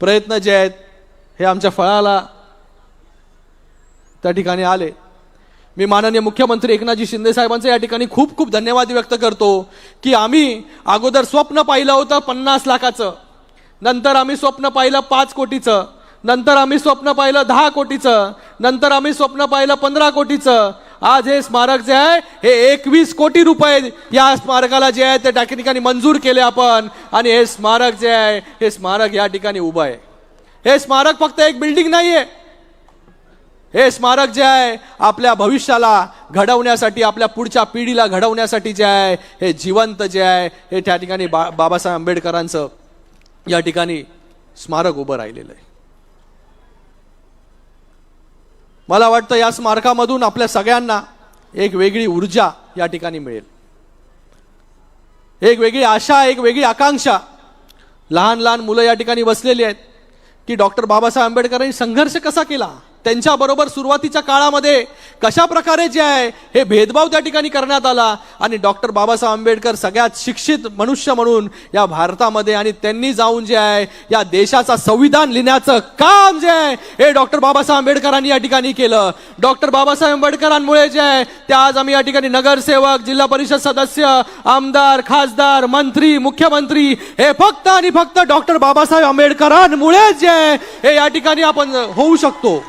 प्रयत्न जे आहेत हे आमच्या फळाला त्या ठिकाणी आले. मी माननीय मुख्यमंत्री एकनाथजी शिंदेसाहेबांचे या ठिकाणी खूप खूप धन्यवाद व्यक्त करतो की आम्ही अगोदर स्वप्न पाहिलं होतं पन्नास लाखाचं नंतर आम्ही स्वप्न पाहिलं पाच कोटीचं नंतर आम्ही स्वप्न पाहिलं दहा कोटीचं नंतर आम्ही स्वप्न पाहिलं पंधरा कोटीचं आज हे स्मारक जे आहे हे एकवीस कोटी रुपये या स्मारकाला जे आहे ते त्या ठिकाणी मंजूर केले आपण. आणि हे स्मारक जे आहे हे स्मारक या ठिकाणी उभं आहे. हे स्मारक फक्त एक बिल्डिंग नाही आहे हे स्मारक जे आहे आपल्या भविष्याला घडवण्यासाठी आपल्या पुढच्या पिढीला घडवण्यासाठी जे आहे हे जिवंत जे आहे हे त्या ठिकाणी बा बाबासाहेब आंबेडकरांचं या ठिकाणी स्मारक उभं राहिलेलं आहे. मला वाटतं या स्मारकामधून आपल्या सगळ्यांना एक वेगळी ऊर्जा या ठिकाणी मिळेल. एक वेगळी आशा एक वेगळी आकांक्षा. लहान लहान मुलं या ठिकाणी बसलेली आहेत की डॉक्टर बाबासाहेब आंबेडकरांनी संघर्ष कसा केला? त्यांच्याबरोबर सुरुवातीच्या काळामध्ये कशा प्रकारे जे आहे हे भेदभाव त्या ठिकाणी करण्यात आला आणि डॉक्टर बाबासाहेब आंबेडकर सगळ्यात शिक्षित मनुष्य म्हणून या भारतामध्ये आणि त्यांनी जाऊन जे आहे या देशाचा संविधान लिहिण्याचं काम जे आहे हे डॉक्टर बाबासाहेब आंबेडकरांनी या ठिकाणी केलं. डॉक्टर बाबासाहेब आंबेडकरांमुळे जे आहे ते आज आम्ही या ठिकाणी नगरसेवक जिल्हा परिषद सदस्य आमदार खासदार मंत्री मुख्यमंत्री हे फक्त आणि फक्त डॉक्टर बाबासाहेब आंबेडकरांमुळे जे आहे हे या ठिकाणी आपण होऊ शकतो.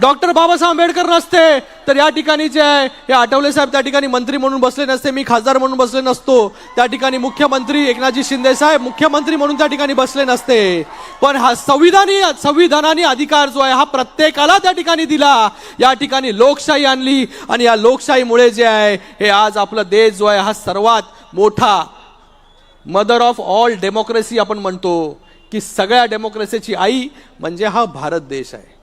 डॉक्टर बाबासाहेब आंबेडकर नसते तर या ठिकाणी जे आहे हे आठवले साहेब त्या ठिकाणी मंत्री म्हणून बसले नसते मी खासदार म्हणून बसले नसतो. त्या ठिकाणी मुख्यमंत्री एकनाथजी शिंदे साहेब मुख्यमंत्री म्हणून त्या ठिकाणी बसले नसते. पण हा संविधानी संविधानाने अधिकार जो आहे हा प्रत्येकाला त्या ठिकाणी दिला. या ठिकाणी लोकशाही आणली आणि या लोकशाहीमुळे जे आहे हे आज आपला देश जो आहे हा सर्वात मोठा मदर ऑफ ऑल डेमोक्रेसी आपण म्हणतो की सगळ्या डेमोक्रेसीची आई म्हणजे हा भारत देश आहे.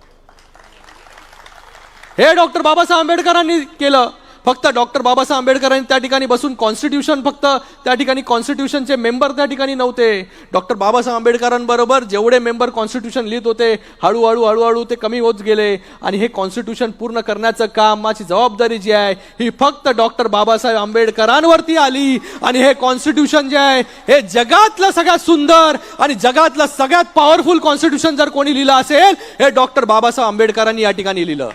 हे डॉक्टर बाबासाहेब आंबेडकरांनी केलं. फक्त डॉक्टर बाबासाहेब आंबेडकरांनी त्या ठिकाणी बसून कॉन्स्टिट्यूशन फक्त त्या ठिकाणी कॉन्स्टिट्यूशनचे मेंबर त्या ठिकाणी नव्हते. डॉक्टर बाबासाहेब आंबेडकरांबरोबर जेवढे मेंबर कॉन्स्टिट्यूशन लिहित होते हळूहळू हळूहळू ते कमी होत गेले. आणि हे कॉन्स्टिट्यूशन पूर्ण करण्याचं कामाची जबाबदारी जी आहे ही फक्त डॉक्टर बाबासाहेब आंबेडकरांवरती आली. आणि हे कॉन्स्टिट्यूशन जे आहे हे जगातलं सगळ्यात सुंदर आणि जगातलं सगळ्यात पॉवरफुल कॉन्स्टिट्यूशन जर कोणी लिहिलं असेल हे डॉक्टर बाबासाहेब आंबेडकरांनी या ठिकाणी लिहिलं.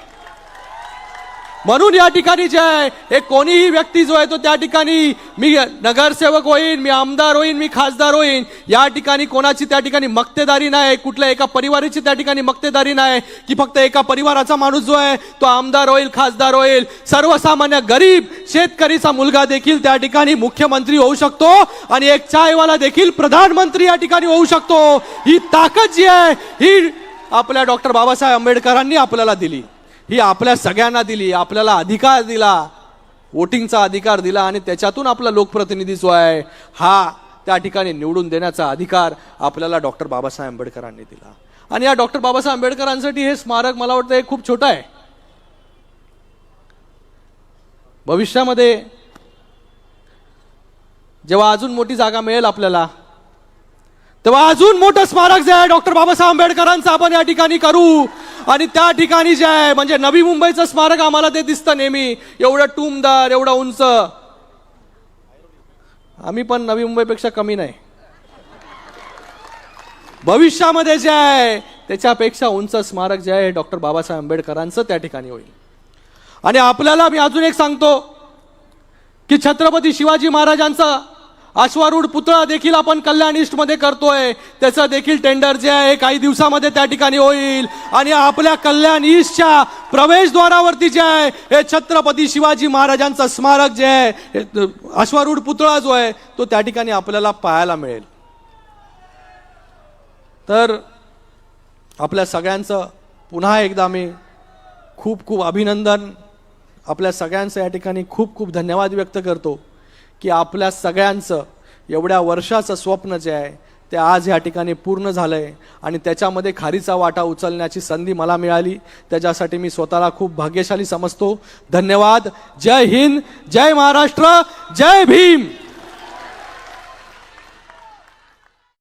म्हणून या ठिकाणी जे आहे हे कोणीही व्यक्ती जो आहे तो त्या ठिकाणी मी नगरसेवक होईन मी आमदार होईन मी खासदार होईन या ठिकाणी कोणाची त्या ठिकाणी मक्तेदारी नाही कुठल्या एका परिवाराची त्या ठिकाणी मक्तेदारी नाही की फक्त एका परिवाराचा माणूस जो आहे तो आमदार होईल खासदार होईल. सर्वसामान्य गरीब शेतकरीचा मुलगा देखील त्या ठिकाणी मुख्यमंत्री होऊ शकतो आणि एक चायवाला देखील प्रधानमंत्री या ठिकाणी होऊ शकतो. ही ताकद जी आहे ही आपल्या डॉक्टर बाबासाहेब आंबेडकरांनी आपल्याला दिली. ही आपल्या सगळ्यांना दिली आपल्याला अधिकार दिला वोटिंगचा अधिकार दिला आणि त्याच्यातून आपला लोकप्रतिनिधी जो आहे. हा त्या ठिकाणी निवडून देण्याचा अधिकार आपल्याला डॉक्टर बाबासाहेब आंबेडकरांनी दिला. आणि या डॉक्टर बाबासाहेब आंबेडकरांसाठी हे स्मारक मला वाटतं हे खूप छोटं आहे. भविष्यामध्ये जेव्हा अजून मोठी जागा मिळेल आपल्याला तेव्हा अजून मोठं स्मारक जे आहे डॉक्टर बाबासाहेब आंबेडकरांचं आपण या ठिकाणी करू. आणि त्या ठिकाणी जे आहे म्हणजे नवी मुंबईचं स्मारक आम्हाला ते दिसतं नेहमी. एवढं टुमदार एवढं उंच. आम्ही पण नवी मुंबईपेक्षा कमी नाही. भविष्यामध्ये जे आहे त्याच्यापेक्षा उंच स्मारक जे आहे डॉक्टर बाबासाहेब आंबेडकरांचं त्या ठिकाणी होईल. आणि आपल्याला मी अजून एक सांगतो की छत्रपती शिवाजी महाराजांचा अश्वारूढ पुतळा देखील आपण कल्याण ईस्टमध्ये करतोय. त्याचं देखील टेंडर जे आहे काही दिवसामध्ये त्या ठिकाणी होईल. आणि आपल्या कल्याण ईस्टच्या प्रवेशद्वारावरती जे आहे हे छत्रपती शिवाजी महाराजांचं स्मारक जे आहे हे अश्वारूढ पुतळा जो आहे तो त्या ठिकाणी आपल्याला पाहायला मिळेल. तर आपल्या सगळ्यांचं पुन्हा एकदा मी खूप खूप अभिनंदन. आपल्या सगळ्यांचं या ठिकाणी खूप खूप धन्यवाद व्यक्त करतो. की आपल्या सगळ्यांचं एवढ्या वर्षाचं स्वप्न जे आहे ते आज ह्या ठिकाणी पूर्ण झालं आहे आणि त्याच्यामध्ये खारीचा वाटा उचलण्याची संधी मला मिळाली. त्याच्यासाठी मी स्वतःला खूप भाग्यशाली समजतो. धन्यवाद. जय हिंद. जय महाराष्ट्र. जय भीम.